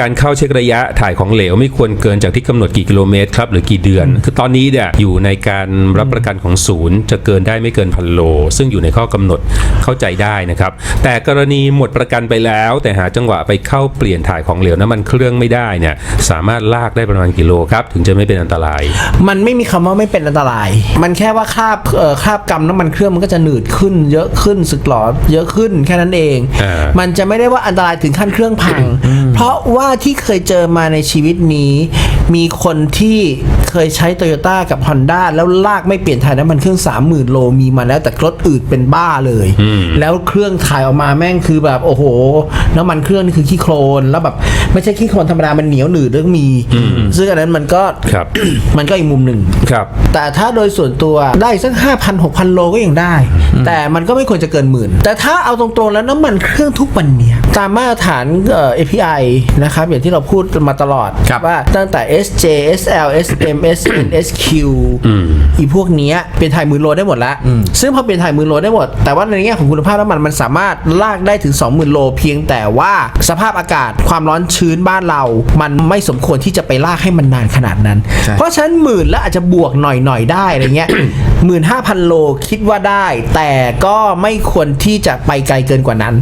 การเข้าเช็คระยะถ่ายของเหลวไม่ควรเกินจากที่กำหนดกี่กิโลเมตรครับหรือกี่เดือน คือตอนนี้เนี่ยอยู่ในการรับประกันของศูนย์ จะเกินได้ไม่เกินพันโล ซึ่งอยู่ในข้อกำหนดเข้าใจได้นะครับ แต่กรณีหมดประกันไปแล้ว แต่หาจังหวะไปเข้าเปลี่ยนถ่ายของเหลวน้ำมันเครื่องไม่ได้เนี่ยสามารถลากได้ประมาณกิโลครับถึงจะไม่เป็นอันตราย มันไม่มีคำว่าไม่เป็นอันตราย มันแค่ว่าคราบเอ่อคราบกำน้ำมันเครื่องมันก็จะหนืดขึ้น เยอะขึ้นสึกหรอเยอะขึ้นแค่นั้นเองอ่ามันจะไม่ได้ว่าอันตรายถึงขั้นเครื่องพัง เพราะว่าที่เคยเจอมาในชีวิตนี้ มีคนที่เคยใช้โตโยต้ากับ Honda แล้วลากไม่เปลี่ยนถ่ายน้ำมันเครื่อง 30,000 โลมีมาแล้วแต่รถอื่นเป็นบ้าเลย แล้วเครื่องถ่ายออกมาแม่งคือแบบ โอ้โห น้ำมันเครื่องนี่คือขี้โคลน แล้วแบบไม่ใช่ขี้โคลนธรรมดา มันเหนียวหนืดด้วยก็มี ซึ่งอันนั้นมันก็ครับมันก็อีกมุมหนึ่งครับแต่ถ้าโดยส่วนตัวได้สักห้าพันหกพันโลก็ยังได้ แต่มันก็ไม่ควรจะเกินหมื่นแต่ถ้าเอาตรงๆแล้วน้ำมันเครื่องทุกวันเนี้ยตามมาตรฐานเอ่อ API นะครับ อย่างที่เราพูดมาตลอดครับว่าตั้งแต่ SJ SL SM SN SQ อีพวกเนี้ยเป็นถ่ายหมื่นโลได้หมดแล้ว ซึ่งพอเป็นถ่ายหมื่นโลได้หมด แต่ว่าในแง่ของคุณภาพน้ำมันมันสามารถลากได้ถึง 20,000 โล เพียงแต่ว่าสภาพอากาศความร้อนชื้นบ้านเรา มันไม่สมควรที่จะไปลากให้มันนานขนาดนั้นใช่เพราะฉะนั้นหมื่นแล้วอาจจะบวกหน่อยๆได้อะไรเงี้ยหมื่นห้าพันโลคิดว่าได้ แต่ก็ไม่ควรที่จะไปไกลเกินกว่านั้น